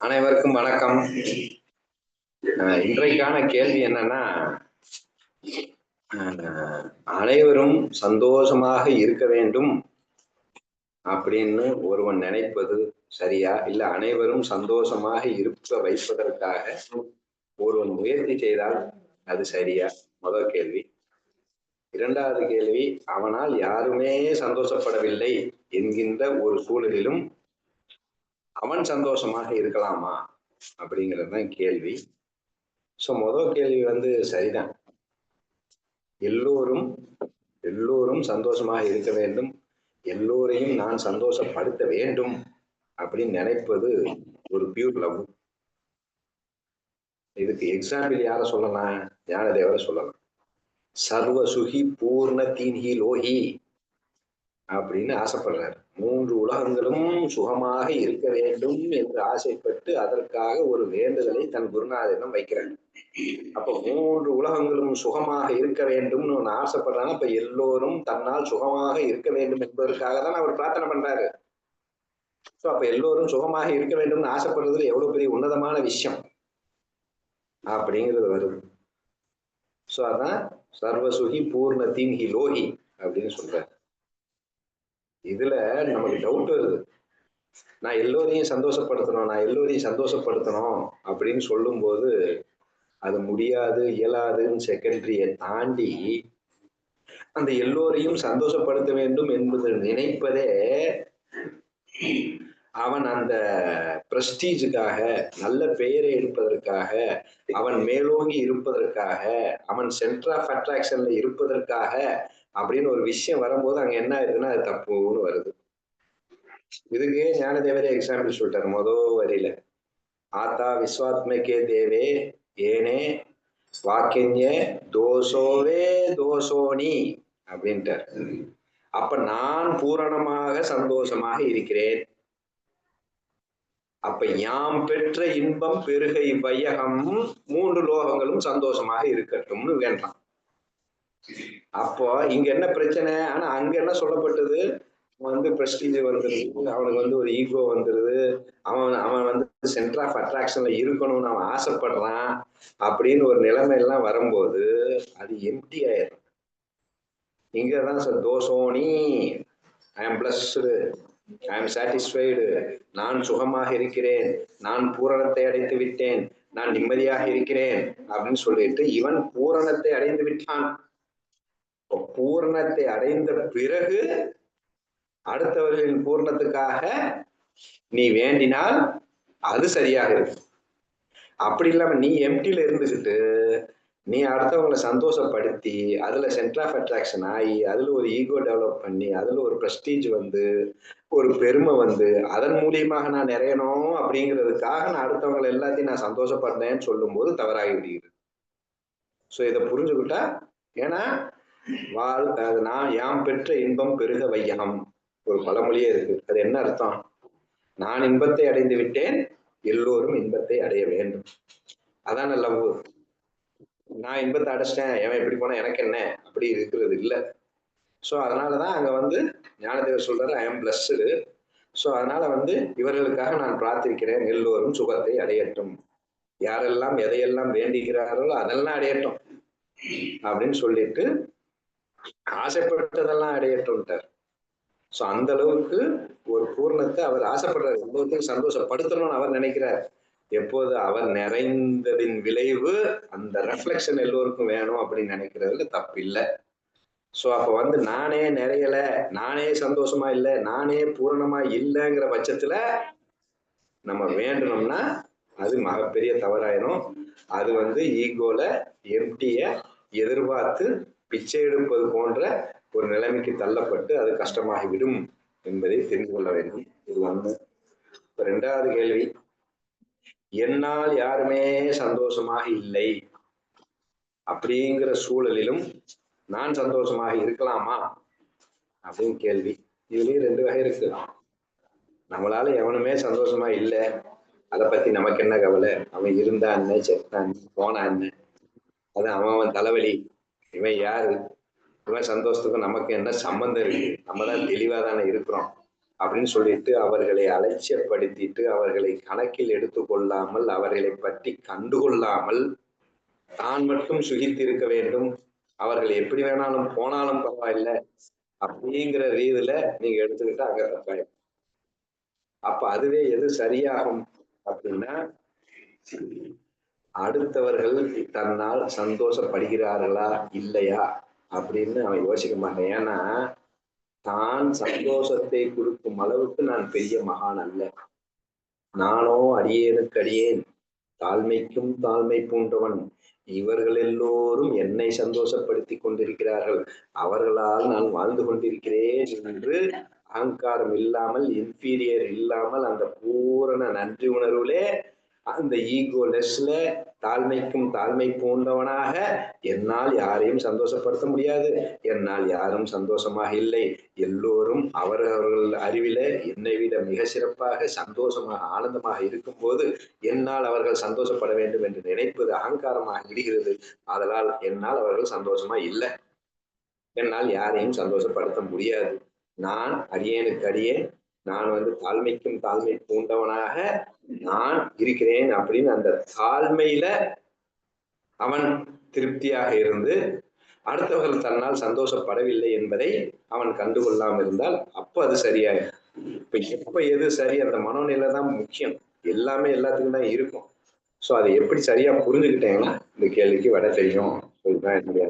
அனைவருக்கும் வணக்கம். இன்றைக்கான கேள்வி என்னன்னா அஹ் அனைவரும் சந்தோஷமாக இருக்க வேண்டும் அப்படின்னு ஒருவன் நினைப்பது சரியா? இல்ல அனைவரும் சந்தோஷமாக இருக்க வைப்பதற்காக ஒருவன் முயற்சி செய்தால் அது சரியா? முதல் கேள்வி. இரண்டாவது கேள்வி அவனால் யாருமே சந்தோஷப்படவில்லை என்கின்ற ஒரு சூழலிலும் அவன் சந்தோஷமாக இருக்கலாமா அப்படிங்கிறது தான் கேள்வி. ஸோ மொதல் கேள்வி வந்து சரிதான். எல்லோரும் எல்லோரும் சந்தோஷமாக இருக்க வேண்டும். எல்லோரையும் நான் சந்தோஷப்படுத்த வேண்டும் அப்படின்னு நினைப்பது ஒரு பியூர் லவ் இதுக்கு எக்ஸாம்பிள் யார சொல்லலாம்? ஞானதேவரை சொல்லலாம். சர்வ சுகி பூர்ண தீன்ஹி லோகி. அப்படின்னு ஆசைப்படுறார். மூன்று உலகங்களும் சுகமாக இருக்க வேண்டும் என்று ஆசைப்பட்டு அதற்காக ஒரு வேண்டுதலை தன் குருநாதரிடம் வைக்கிறார். அப்ப மூன்று உலகங்களும் சுகமாக இருக்க வேண்டும்னு ஒன்று ஆசைப்படுறாங்க. அப்ப எல்லோரும் தன்னால் சுகமாக இருக்க வேண்டும் என்பதற்காக தான் அவர் பிரார்த்தனை பண்றாரு. ஸோ அப்ப எல்லோரும் சுகமாக இருக்க வேண்டும்னு ஆசைப்படுறதுல எவ்வளவு பெரிய உன்னதமான விஷயம்? அப்படிங்கிறது வருது ஸோ அதான் சர்வசுகி பூர்ண தீன்ஹி லோகி அப்படின்னு சொல்றாரு. இதுல நமக்கு டவுட் வருது. நான் எல்லோரையும் சந்தோஷப்படுத்தணும் நான் எல்லோரையும் சந்தோஷப்படுத்தணும் அப்படின்னு சொல்லும்போது அது முடியாது இயலாதுன்னு செகண்டரியை தாண்டி அந்த எல்லோரையும் சந்தோஷப்படுத்த வேண்டும் என்பது நினைப்பதே அவன் அந்த பிரஸ்டீஜுக்காக நல்ல பெயரை எடுப்பதற்காக அவன் மேலோங்கி இருப்பதற்காக அவன் சென்டர் ஆஃப் அட்ராக்ஷன்ல இருப்பதற்காக அப்படின்னு ஒரு விஷயம் வரும்போது அங்க என்ன ஆயிருதுன்னா அது தப்புன்னு வருது. இதுக்கு ஞானதேவரே எக்ஸாம்பிள் சொல்லிட்டாரு மொதல் வரியில. ஆத்தா விஸ்வாத்மகே தேவே ஏனே வாக்கிய தோசோவே தோசோனி அப்படின்ட்டார். அப்ப நான் பூரணமாக சந்தோஷமாக இருக்கிறேன். அப்ப யாம் பெற்ற இன்பம் பெருகை வையகம் மூன்று லோகங்களும் சந்தோஷமாக இருக்கட்டும்னு வேண்டாம். அப்போ இங்க என்ன பிரச்சனை? ஆனா அங்க என்ன சொல்லப்பட்டது? வந்து பிரஸ்டீஜ் வந்துருது. அவனுக்கு வந்து ஒரு ஈகோ வந்துருது. அவன் அவன் வந்து சென்டர் ஆஃப் அட்ராக்ஷன்ல இருக்கணும்னு அவன் ஆசைப்படுறான் அப்படின்னு ஒரு நிலைமை எல்லாம் வரும்போது அது எம்டி ஆயிடும் இங்கதான் sir தோசோனி I am blessed I am satisfied நான் சுகமாக இருக்கிறேன். நான் பூரணத்தை அடைத்து விட்டேன். நான் நிம்மதியாக இருக்கிறேன் அப்படின்னு சொல்லிட்டு இவன் பூரணத்தை அடைந்து விட்டான். பூரணத்தை அடைந்த பிறகு அடுத்தவர்களின் பூர்ணத்துக்காக நீ வேண்டினால் அது சரியாக இருக்கும். அப்படி இல்லாம நீ எம்டில இருந்துக்கிட்டு நீ அடுத்தவங்களை சந்தோஷப்படுத்தி அதுல சென்டர் ஆஃப் அட்ராக்ஷன் ஆகி அதுல ஒரு ஈகோ டெவலப் பண்ணி அதுல ஒரு ப்ரெஸ்டீஜ் வந்து ஒரு பெருமை வந்து அதன் மூலியமாக நான் நிறையணும் அப்படிங்கிறதுக்காக நான் அடுத்தவங்களை எல்லாத்தையும் நான் சந்தோஷப்படுறேன்னு சொல்லும்போது தவறாகி விடுகிறது. ஸோ இதை புரிஞ்சுக்கிட்டா ஏன்னா வாழ் அது நான் யாம் பெற்ற இன்பம் பெருக வையகம். ஒரு பழமொழியே இருக்கு. அது என்ன அர்த்தம்? நான் இன்பத்தை அடைந்து விட்டேன் எல்லோரும் இன்பத்தை அடைய வேண்டும். அதான் லவ். நான் இன்பத்தை அடைச்சிட்டேன் எவன் எப்படி போனா எனக்கு என்ன? அப்படி இருக்கிறது இல்லை. ஸோ அதனாலதான் அங்க வந்து ஞானதேவர் சொல்றாரு ஐ எம் பிளஸ்டு ஸோ அதனால வந்து இவர்களுக்காக நான் பிரார்த்திக்கிறேன் எல்லோரும் சுகத்தை அடையட்டும். யாரெல்லாம் எதையெல்லாம் வேண்டுகிறார்களோ அதெல்லாம் அடையட்டும். அப்படின்னு சொல்லிட்டு ஆசைப்பட்டதெல்லாம் அடையட்டும்ட்டார். ஸோ அந்த அளவுக்கு ஒரு பூர்ணத்தை அவர் ஆசைப்படுறாரு. எல்லோருக்கும் சந்தோஷப்படுத்தணும்னு அவர் நினைக்கிறார். எப்போது அவர் நிறைந்ததின் விளைவு அந்த ரெஃப்ளெக்ஷன் எல்லோருக்கும் வேணும் அப்படின்னு நினைக்கிறதுல தப்பு இல்லை. ஸோ அப்போ வந்து நானே நிறையல நானே சந்தோஷமா இல்லை நானே பூரணமா இல்லைங்கிற பட்சத்துல நம்ம வேண்டணும்னா அது மிகப்பெரிய தவறாயிரும். அது வந்து ஈகோல எம்டிய எதிர்பார்த்து பிச்சை எடுப்பது போன்ற ஒரு நிலைமைக்கு தள்ளப்பட்டு அது கஷ்டமாகிவிடும் என்பதை தெரிந்து கொள்ள வேண்டும். இது வந்து ரெண்டாவது கேள்வி. என்னால் யாருமே சந்தோஷமாக இல்லை. அப்படிங்கிற சூழலிலும் நான் சந்தோஷமாக இருக்கலாமா? அப்படின்னு கேள்வி. இதுலயும் ரெண்டு வகை இருக்கு. நம்மளால எவனுமே சந்தோஷமா இல்லை. அதை பத்தி நமக்கு என்ன கவலை? அவன் இருந்தான் செத்தான் போனான் அது அவன் அவன் தலைவலி. இவன் யாரு? இவன் சந்தோஷத்துக்கும் நமக்கு என்ன சம்பந்தம் இருக்கு? நம்ம தான் தெளிவா தானே இருக்கிறோம். அப்படின்னு சொல்லிட்டு அவர்களை அலட்சியப்படுத்திட்டு அவர்களை கணக்கில் எடுத்துக்கொள்ளாமல் அவர்களை பற்றி கண்டுகொள்ளாமல் தான் மட்டும் சுகித்திருக்க வேண்டும். அவர்கள் எப்படி வேணாலும் போனாலும் பரவாயில்ல. அப்படிங்கிற ரீதியில நீங்க எடுத்துக்கிட்டா அங்க தப்பாயிடும். அப்ப அதுவே எது சரியாகும் அப்படின்னா அடுத்தவர்கள் தன்னால் சந்தோஷப்படுகிறார்களா இல்லையா அப்படின்னு அவன் யோசிக்க மாட்டான். ஏன்னா தான் சந்தோஷத்தை கொடுக்கும் அளவுக்கு நான் பெரிய மகான் அல்ல. நானோ அடியேனுக்கு அடியேன். தாழ்மைக்கும் தாழ்மை பூண்டவன். இவர்கள் எல்லோரும் என்னை சந்தோஷப்படுத்தி கொண்டிருக்கிறார்கள். அவர்களால் நான் வாழ்ந்து கொண்டிருக்கிறேன் என்று அகங்காரம் இல்லாமல் இன்பீரியர் இல்லாமல் அந்த பூரண நன்றி உணர்வுலே அந்த ஈகோலெஸ்ல தாழ்மைக்கும் தாழ்மை பூண்டவனாக என்னால் யாரையும் சந்தோஷப்படுத்த முடியாது. என்னால் யாரும் சந்தோஷமாக இல்லை. எல்லோரும் அவரவர்கள் அறிவில என்னை விட மிக சிறப்பாக சந்தோஷமாக ஆனந்தமாக இருக்கும்போது என்னால் அவர்கள் சந்தோஷப்பட வேண்டும் என்று நினைப்பது அகங்காரமாக இடுகிறது அதனால் என்னால் அவர்கள் சந்தோஷமா இல்லை. என்னால் யாரையும் சந்தோஷப்படுத்த முடியாது. நான் அடியேனுக்கு அடியே நான் வந்து தாழ்மைக்கும் தாழ்மை பூண்டவனாக நான் இருக்கிறேன் அப்படின்னு அந்த தாழ்மையில அவன் திருப்தியாக இருந்து அடுத்தவர்கள் தன்னால் சந்தோஷப்படவில்லை என்பதை அவன் கண்டுகொள்ளாமல் இருந்தால் அப்போ அது சரியாயிடும். இப்ப எப்ப எது சரி? அந்த மனோநிலை தான் முக்கியம். எல்லாமே எல்லாத்துக்கும் தான் இருக்கும். ஸோ அதை எப்படி சரியா புரிஞ்சுக்கிட்டேங்கன்னா இந்த கேள்விக்கு விட தெரியும். இதுதான் என்னுடைய